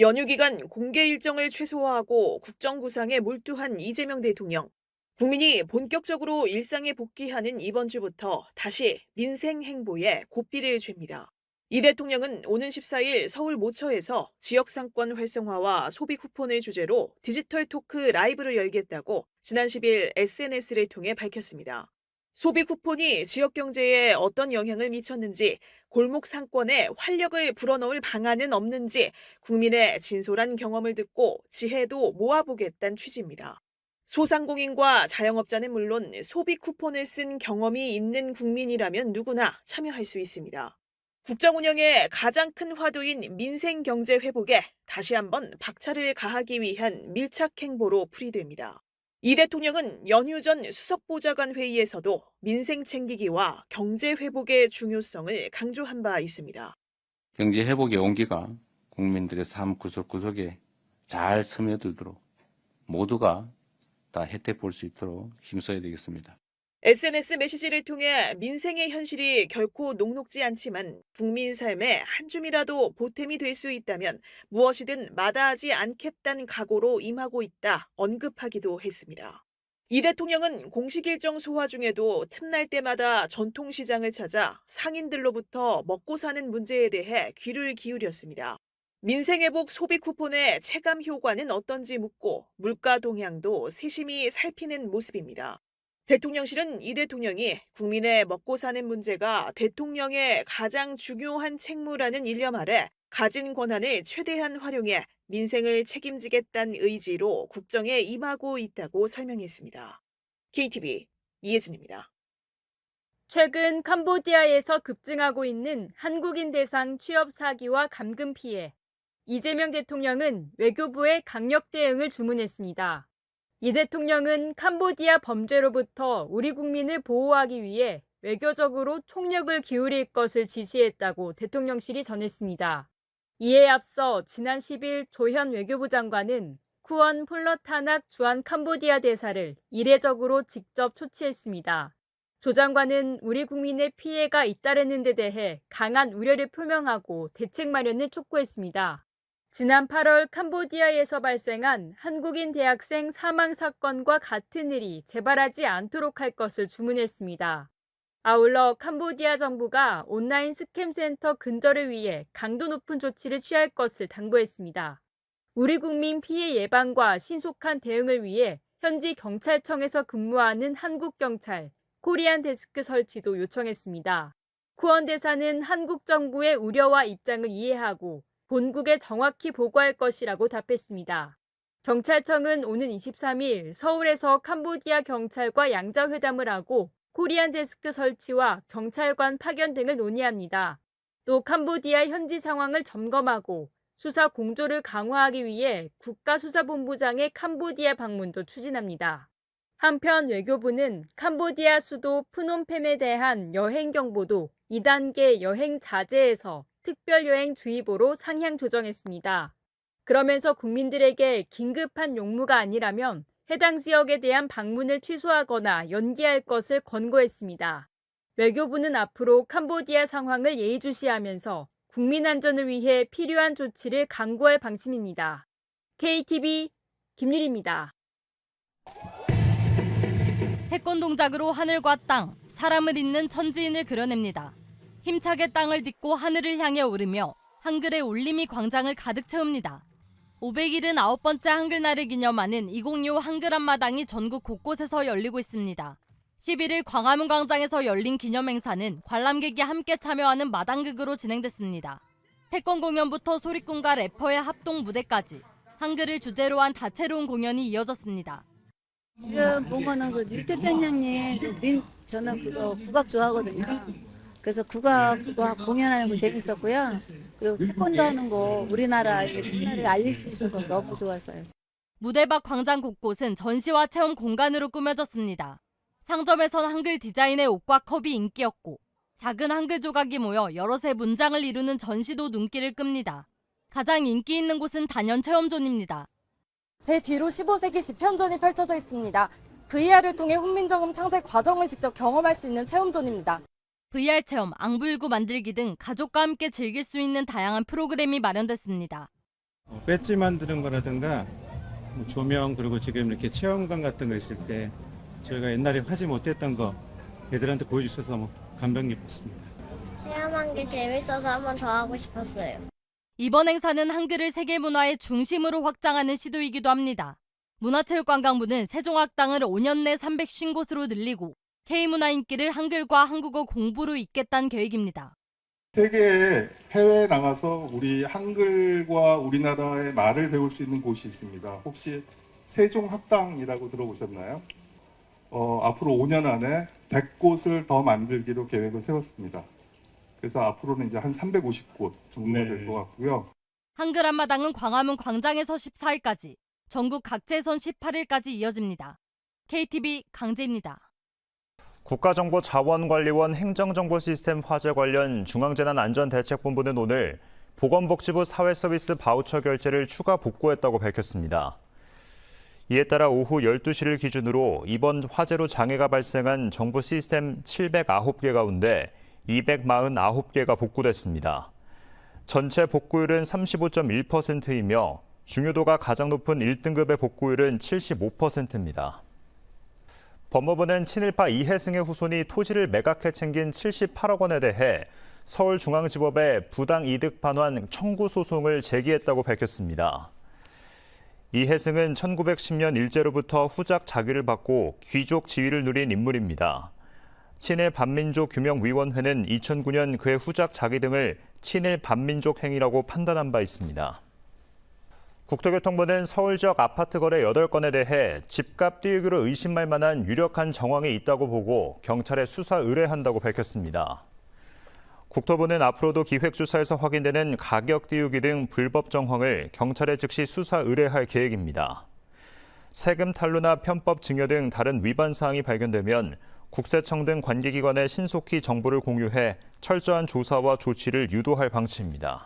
연휴 기간 공개 일정을 최소화하고 국정 구상에 몰두한 이재명 대통령. 국민이 본격적으로 일상에 복귀하는 이번 주부터 다시 민생 행보에 고삐를 쥡니다. 이 대통령은 오는 14일 서울 모처에서 지역 상권 활성화와 소비 쿠폰을 주제로 디지털 토크 라이브를 열겠다고 지난 10일 SNS를 통해 밝혔습니다. 소비 쿠폰이 지역 경제에 어떤 영향을 미쳤는지, 골목 상권에 활력을 불어넣을 방안은 없는지 국민의 진솔한 경험을 듣고 지혜도 모아보겠다는 취지입니다. 소상공인과 자영업자는 물론 소비 쿠폰을 쓴 경험이 있는 국민이라면 누구나 참여할 수 있습니다. 국정 운영의 가장 큰 화두인 민생 경제 회복에 다시 한번 박차를 가하기 위한 밀착 행보로 풀이됩니다. 이 대통령은 연휴 전 수석보좌관 회의에서도 민생 챙기기와 경제 회복의 중요성을 강조한 바 있습니다. 경제 회복의 온기가 국민들의 삶 구석구석에 잘 스며들도록 모두가 다 혜택 볼 수 있도록 힘써야 되겠습니다. SNS 메시지를 통해 민생의 현실이 결코 녹록지 않지만 국민 삶에 한 줌이라도 보탬이 될 수 있다면 무엇이든 마다하지 않겠다는 각오로 임하고 있다 언급하기도 했습니다. 이 대통령은 공식 일정 소화 중에도 틈날 때마다 전통시장을 찾아 상인들로부터 먹고 사는 문제에 대해 귀를 기울였습니다. 민생회복 소비 쿠폰의 체감 효과는 어떤지 묻고 물가 동향도 세심히 살피는 모습입니다. 대통령실은 이 대통령이 국민의 먹고 사는 문제가 대통령의 가장 중요한 책무라는 일념 아래 가진 권한을 최대한 활용해 민생을 책임지겠다는 의지로 국정에 임하고 있다고 설명했습니다. KTV 이혜진입니다. 최근 캄보디아에서 급증하고 있는 한국인 대상 취업 사기와 감금 피해. 이재명 대통령은 외교부에 강력 대응을 주문했습니다. 이 대통령은 캄보디아 범죄로부터 우리 국민을 보호하기 위해 외교적으로 총력을 기울일 것을 지시했다고 대통령실이 전했습니다. 이에 앞서 지난 10일 조현 외교부 장관은 쿠원 폴러타낙 주한 캄보디아 대사를 이례적으로 직접 초치했습니다. 조 장관은 우리 국민의 피해가 잇따르는 데 대해 강한 우려를 표명하고 대책 마련을 촉구했습니다. 지난 8월 캄보디아에서 발생한 한국인 대학생 사망 사건과 같은 일이 재발하지 않도록 할 것을 주문했습니다. 아울러 캄보디아 정부가 온라인 스캠 센터 근절을 위해 강도 높은 조치를 취할 것을 당부했습니다. 우리 국민 피해 예방과 신속한 대응을 위해 현지 경찰청에서 근무하는 한국 경찰 코리안 데스크 설치도 요청했습니다. 쿠원 대사는 한국 정부의 우려와 입장을 이해하고 본국에 정확히 보고할 것이라고 답했습니다. 경찰청은 오는 23일 서울에서 캄보디아 경찰과 양자회담을 하고 코리안 데스크 설치와 경찰관 파견 등을 논의합니다. 또 캄보디아 현지 상황을 점검하고 수사 공조를 강화하기 위해 국가수사본부장의 캄보디아 방문도 추진합니다. 한편 외교부는 캄보디아 수도 프놈펜에 대한 여행 경보도 2단계 여행 자제에서 특별여행 주의보로 상향 조정했습니다. 그러면서 국민들에게 긴급한 용무가 아니라면 해당 지역에 대한 방문을 취소하거나 연기할 것을 권고했습니다. 외교부는 앞으로 캄보디아 상황을 예의주시하면서 국민 안전을 위해 필요한 조치를 강구할 방침입니다. KTV 김유리입니다. 태권 동작으로 하늘과 땅, 사람을 잇는 천지인을 그려냅니다. 힘차게 땅을 딛고 하늘을 향해 오르며 한글의 울림이 광장을 가득 채웁니다. 579번째 한글날을 기념하는 2025 한글 한마당이 전국 곳곳에서 열리고 있습니다. 11일 광화문 광장에서 열린 기념 행사는 관람객이 함께 참여하는 마당극으로 진행됐습니다. 태권 공연부터 소리꾼과 래퍼의 합동 무대까지 한글을 주제로 한 다채로운 공연이 이어졌습니다. 지금 본 거는 그 유태평양님 그민 저는 그거 국악 좋아하거든요. 그래서 국악 그거 공연하는 거 재밌었고요. 그리고 태권도 하는 거 우리나라 문화를 알릴 수 있어서 너무 좋았어요. 무대 밖 광장 곳곳은 전시와 체험 공간으로 꾸며졌습니다. 상점에선 한글 디자인의 옷과 컵이 인기였고 작은 한글 조각이 모여 여럿의 문장을 이루는 전시도 눈길을 끕니다. 가장 인기 있는 곳은 단연 체험존입니다. 제 뒤로 15세기 시편전이 펼쳐져 있습니다. VR을 통해 훈민정음 창제 과정을 직접 경험할 수 있는 체험존입니다. VR 체험, 앙불구 만들기 등 가족과 함께 즐길 수 있는 다양한 프로그램이 마련됐습니다. 어, 배지 만드는 거라든가 뭐 조명 그리고 지금 이렇게 체험관 같은 거 있을 때 저희가 옛날에 하지 못했던 거 애들한테 보여주셔서 뭐 감명 깊었습니다. 체험한 게 재밌어서 한 번 더 하고 싶었어요. 이번 행사는 한글을 세계 문화의 중심으로 확장하는 시도이기도 합니다. 문화체육관광부는 세종학당을 5년 내 350곳으로 늘리고 K문화 인기를 한글과 한국어 공부로 잇겠다는 계획입니다. 세계에 해외에 나가서 우리 한글과 우리나라의 말을 배울 수 있는 곳이 있습니다. 혹시 세종학당이라고 들어보셨나요? 어, 앞으로 5년 안에 100곳을 더 만들기로 계획을 세웠습니다. 그래서 앞으로는 이제 한 350곳 정도가 될것 같고요. 한글 한마당은 광화문 광장에서 14일까지, 전국 각지에선 18일까지 이어집니다. KTV 강재입니다. 국가정보자원관리원 행정정보시스템 화재 관련 중앙재난안전대책본부는 오늘 보건복지부 사회서비스 바우처 결제를 추가 복구했다고 밝혔습니다. 이에 따라 오후 12시를 기준으로 이번 화재로 장애가 발생한 정보 시스템 709개 가운데 249개가 복구됐습니다. 전체 복구율은 35.1%이며 중요도가 가장 높은 1등급의 복구율은 75%입니다. 법무부는 친일파 이해승의 후손이 토지를 매각해 챙긴 78억 원에 대해 서울중앙지법에 부당 이득 반환 청구 소송을 제기했다고 밝혔습니다. 이해승은 1910년 일제로부터 후작 자귀를 받고 귀족 지위를 누린 인물입니다. 친일 반민족 규명위원회는 2009년 그의 후작 자기 등을 친일 반민족 행위라고 판단한 바 있습니다. 국토교통부는 서울 지역 아파트 거래 8건에 대해 집값 띄우기로 의심할 만한 유력한 정황이 있다고 보고 경찰에 수사 의뢰한다고 밝혔습니다. 국토부는 앞으로도 기획조사에서 확인되는 가격 띄우기 등 불법 정황을 경찰에 즉시 수사 의뢰할 계획입니다. 세금 탈루나 편법 증여 등 다른 위반 사항이 발견되면 국세청 등 관계기관에 신속히 정보를 공유해 철저한 조사와 조치를 유도할 방침입니다.